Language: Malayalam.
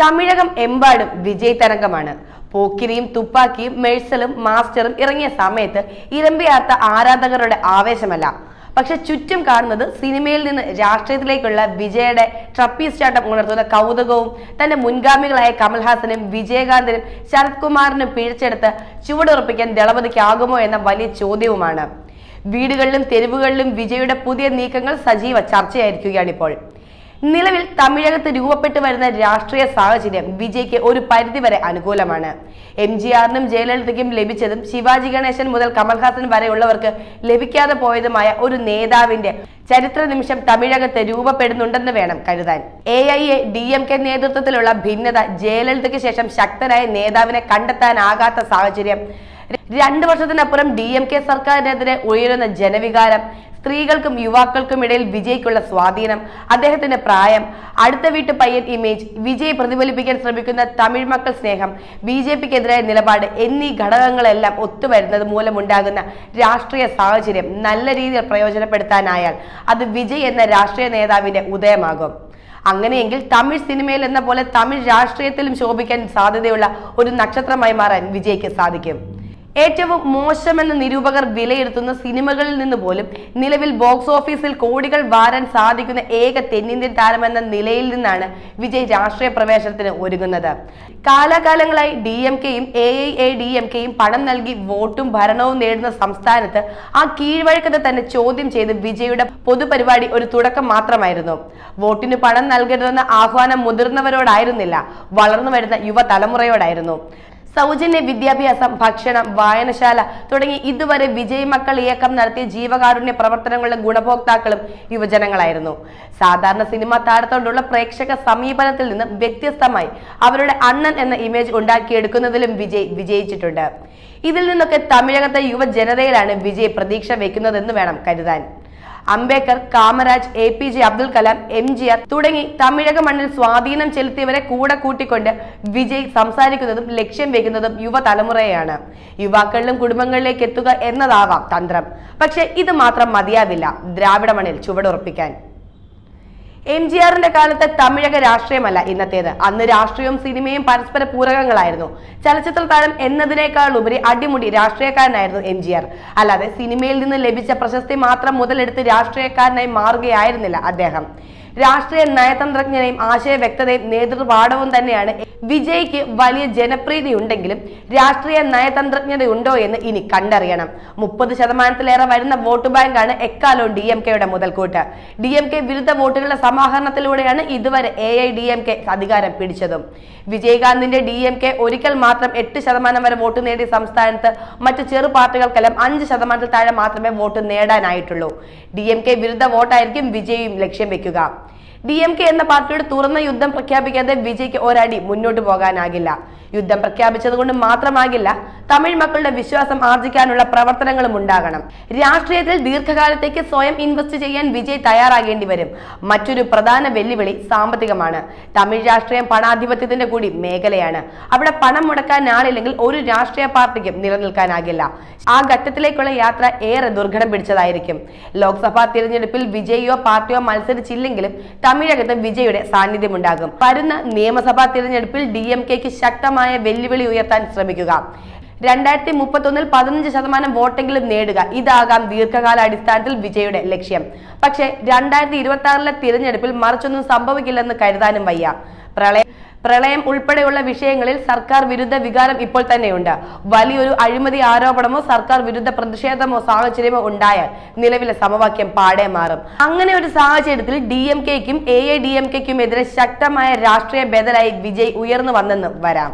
തമിഴകം എമ്പാടും വിജയ് തരംഗമാണ്. പോക്കിരിയും തുപ്പാക്കിയും മേഴ്സലും മാസ്റ്ററും ഇറങ്ങിയ സമയത്ത് ഇരമ്പിയാർത്ത ആരാധകരുടെ ആവേശമല്ല. പക്ഷെ ചുറ്റും കാണുന്നത് സിനിമയിൽ നിന്ന് രാഷ്ട്രീയത്തിലേക്കുള്ള വിജയുടെ ട്രപ്പീസ് ചാട്ടം ഉണർത്തുന്ന കൗതുകവും തന്റെ മുൻഗാമികളായ കമൽഹാസനും വിജയകാന്തിനും ശരത് കുമാറിനും പിഴച്ചെടുത്ത് ചുവടുറപ്പിക്കാൻ ദളപതിക്കാകുമോ എന്ന വലിയ ചോദ്യവുമാണ്. വീടുകളിലും തെരുവുകളിലും വിജയുടെ പുതിയ നീക്കങ്ങൾ സജീവ ചർച്ചയായിരിക്കുകയാണിപ്പോൾ. നിലവിൽ തമിഴകത്ത് രൂപപ്പെട്ടു വരുന്ന രാഷ്ട്രീയ സാഹചര്യം വിജയ്ക്ക് ഒരു പരിധിവരെ അനുകൂലമാണ്. എം ജി ആറിനും ജയലളിതയ്ക്കും ലഭിച്ചതും ശിവാജി ഗണേശൻ മുതൽ കമൽഹാസൻ വരെയുള്ളവർക്ക് ലഭിക്കാതെ പോയതുമായ ഒരു നേതാവിന്റെ ചരിത്ര നിമിഷം തമിഴകത്ത് രൂപപ്പെടുന്നുണ്ടെന്ന് വേണം കരുതാൻ. A I A D M K നേതൃത്വത്തിലുള്ള ഭിന്നത ജയലളിതയ്ക്ക് ശേഷം ശക്തനായ നേതാവിനെ കണ്ടെത്താനാകാത്ത സാഹചര്യം. രണ്ടു വർഷത്തിനപ്പുറം ഡി എം കെ സർക്കാരിനെതിരെ ഉയരുന്ന ജനവികാരം സ്ത്രീകൾക്കും യുവാക്കൾക്കും ഇടയിൽ വിജയ്ക്കുള്ള സ്വാധീനം അദ്ദേഹത്തിന്റെ പ്രായം അടുത്ത വീട്ട് പയ്യൻ ഇമേജ് വിജയ് പ്രതിഫലിപ്പിക്കാൻ ശ്രമിക്കുന്ന തമിഴ് മക്കൾ സ്നേഹം ബി ജെ പിക്കെതിരായ നിലപാട് എന്നീ ഘടകങ്ങളെല്ലാം ഒത്തുവരുന്നത് മൂലമുണ്ടാകുന്ന രാഷ്ട്രീയ സാഹചര്യം നല്ല രീതിയിൽ പ്രയോജനപ്പെടുത്താനായാൽ അത് വിജയ് എന്ന രാഷ്ട്രീയ നേതാവിന്റെ ഉദയമാകും. അങ്ങനെയെങ്കിൽ തമിഴ് സിനിമയിൽ എന്ന പോലെ തമിഴ് രാഷ്ട്രീയത്തിലും ശോഭിക്കാൻ സാധ്യതയുള്ള ഒരു നക്ഷത്രമായി മാറാൻ വിജയ്ക്ക് സാധിക്കും. ഏറ്റവും മോശമെന്ന് നിരൂപകർ വിലയിരുത്തുന്ന സിനിമകളിൽ നിന്ന് പോലും നിലവിൽ ബോക്സ് ഓഫീസിൽ കോടികൾ വാരാൻ സാധിക്കുന്ന ഏക തെന്നിന്ത്യൻ താരമെന്ന നിലയിൽ നിന്നാണ് വിജയ് രാഷ്ട്രീയ പ്രവേശനത്തിന് ഒരുങ്ങുന്നത്. കാലാകാലങ്ങളായി ഡി എം കെയും A I A D M കെയും പണം നൽകി വോട്ടും ഭരണവും നേടുന്ന സംസ്ഥാനത്ത് ആ കീഴ്വഴക്കത്തെ തന്നെ ചോദ്യം ചെയ്ത് വിജയുടെ പൊതുപരിപാടി ഒരു തുടക്കം മാത്രമായിരുന്നു. വോട്ടിന് പണം നൽകരുതെന്ന ആഹ്വാനം മുതിർന്നവരോടായിരുന്നില്ല വളർന്നു വരുന്ന യുവതലമുറയോടായിരുന്നു. സൗജന്യ വിദ്യാഭ്യാസം ഭക്ഷണം വായനശാല തുടങ്ങി ഇതുവരെ വിജയ് മക്കൾ ഇയക്കം നടത്തിയ ജീവകാരുണ്യ പ്രവർത്തനങ്ങളുടെ ഗുണഭോക്താക്കളും യുവജനങ്ങളായിരുന്നു. സാധാരണ സിനിമാ താരത്തോടുള്ള പ്രേക്ഷക സമീപനത്തിൽ നിന്ന് വ്യത്യസ്തമായി അവരുടെ അണ്ണൻ എന്ന ഇമേജ് ഉണ്ടാക്കിയെടുക്കുന്നതിലും വിജയ് വിജയിച്ചിട്ടുണ്ട്. ഇതിൽ നിന്നൊക്കെ തമിഴകത്തെ യുവജനതയിലാണ് വിജയ് പ്രതീക്ഷ വെക്കുന്നതെന്ന് വേണം കരുതാൻ. Ambedkar Kamaraj A P J Abdul Kalam M G R തുടങ്ങി തമിഴക മണ്ണിൽ സ്വാധീനം ചെലുത്തിയവരെ കൂടെ കൂട്ടിക്കൊണ്ട് വിജയ് സംസാരിക്കുന്നതും ലക്ഷ്യം വെക്കുന്നതും യുവതലമുറയാണ്. യുവാക്കളിലും കുടുംബങ്ങളിലേക്ക് എത്തുക എന്നതാവാം തന്ത്രം. പക്ഷെ ഇത് മാത്രം മതിയാവില്ല. ദ്രാവിഡ മണ്ണിൽ ചുവടുറപ്പിക്കാൻ. എം ജി ആറിന്റെ കാലത്ത് തമിഴക രാഷ്ട്രീയമല്ല ഇന്നത്തേത്. അന്ന് രാഷ്ട്രീയവും സിനിമയും പരസ്പര പൂരകങ്ങളായിരുന്നു. ചലച്ചിത്ര താരം എന്നതിനേക്കാൾ ഉപരി അടിമുടി രാഷ്ട്രീയക്കാരനായിരുന്നു എം ജി ആർ. അല്ലാതെ സിനിമയിൽ നിന്ന് ലഭിച്ച പ്രശസ്തി മാത്രം മുതലെടുത്ത് രാഷ്ട്രീയക്കാരനായി മാറുകയായിരുന്നില്ല അദ്ദേഹം. രാഷ്ട്രീയ നയതന്ത്രജ്ഞനെയും ആശയ വ്യക്തതയും നേതൃപാഠവും തന്നെയാണ് വിജയ്ക്ക് വലിയ ജനപ്രീതി ഉണ്ടെങ്കിലും രാഷ്ട്രീയ നയതന്ത്രജ്ഞതയുണ്ടോ എന്ന് ഇനി കണ്ടറിയണം. മുപ്പത് ശതമാനത്തിലേറെ വരുന്ന വോട്ട് ബാങ്കാണ് എക്കാലവും ഡി എം കെയുടെ മുതൽക്കൂട്ട്. ഡി എം കെ വിരുദ്ധ വോട്ടുകളുടെ സമാഹരണത്തിലൂടെയാണ് ഇതുവരെ A I D M K അധികാരം പിടിച്ചതും. വിജയകാന്തിന്റെ ഡി എം കെ ഒരിക്കൽ മാത്രം എട്ട് ശതമാനം വരെ വോട്ട് നേടിയ സംസ്ഥാനത്ത് മറ്റ് ചെറു പാർട്ടികൾക്കെല്ലാം അഞ്ച് ശതമാനത്തിൽ താഴെ മാത്രമേ വോട്ട് നേടാനായിട്ടുള്ളൂ. ഡി എം കെ വിരുദ്ധ വോട്ടായിരിക്കും വിജയും ലക്ഷ്യം വെക്കുക. ഡി എം കെ എന്ന പാർട്ടിയുടെ തുറന്ന യുദ്ധം പ്രഖ്യാപിക്കാതെ വിജയ്ക്ക് ഒരടി മുന്നോട്ട് പോകാനാകില്ല. യുദ്ധം പ്രഖ്യാപിച്ചത് കൊണ്ട് മാത്രമാകില്ല തമിഴ് മക്കളുടെ വിശ്വാസം ആർജിക്കാനുള്ള പ്രവർത്തനങ്ങളും ഉണ്ടാകണം. രാഷ്ട്രീയത്തിൽ ദീർഘകാലത്തേക്ക് സ്വയം ഇൻവെസ്റ്റ് ചെയ്യാൻ വിജയ് തയ്യാറാകേണ്ടി വരും. മറ്റൊരു പ്രധാന വെല്ലുവിളി സാമ്പത്തികമാണ്. തമിഴ് രാഷ്ട്രീയം പണാധിപത്യത്തിന്റെ കൂടി മേഖലയാണ്. അവിടെ പണം മുടക്കാൻ ആളില്ലെങ്കിൽ ഒരു രാഷ്ട്രീയ പാർട്ടിക്കും നിലനിൽക്കാനാകില്ല. ആ ഘട്ടത്തിലേക്കുള്ള യാത്ര ഏറെ ദുർഘടം പിടിച്ചതായിരിക്കും. ലോക്സഭാ തിരഞ്ഞെടുപ്പിൽ വിജയിയോ പാർട്ടിയോ മത്സരിച്ചില്ലെങ്കിലും തമിഴകത്ത് വിജയുടെ സാന്നിധ്യമുണ്ടാകും. വരുന്ന നിയമസഭാ തിരഞ്ഞെടുപ്പിൽ ഡി എം കെക്ക് ശക്തമായ വെല്ലുവിളി ഉയർത്താൻ ശ്രമിക്കുക. രണ്ടായിരത്തി മുപ്പത്തൊന്നിൽ പതിനഞ്ച് ശതമാനം വോട്ടെങ്കിലും നേടുക. ഇതാകാം ദീർഘകാലാടിസ്ഥാനത്തിൽ വിജയുടെ ലക്ഷ്യം. പക്ഷേ രണ്ടായിരത്തി ഇരുപത്തി ആറിലെ തിരഞ്ഞെടുപ്പിൽ മറിച്ചൊന്നും സംഭവിക്കില്ലെന്ന് കരുതാനും വയ്യ. പ്രളയ പ്രളയം ഉൾപ്പെടെയുള്ള വിഷയങ്ങളിൽ സർക്കാർ വിരുദ്ധ വികാരം ഇപ്പോൾ തന്നെയുണ്ട്. വലിയൊരു അഴിമതി ആരോപണമോ സർക്കാർ വിരുദ്ധ പ്രതിഷേധമോ സാഹചര്യമോ ഉണ്ടായാൽ നിലവിലെ സമവാക്യം പാടെ മാറും. അങ്ങനെ ഒരു സാഹചര്യത്തിൽ ഡി എം കെക്കും എ എ ഡി എം കെക്കും എതിരെ ശക്തമായ രാഷ്ട്രീയ ബദലായി വിജയ് ഉയർന്നു വന്നെന്ന് വരാം.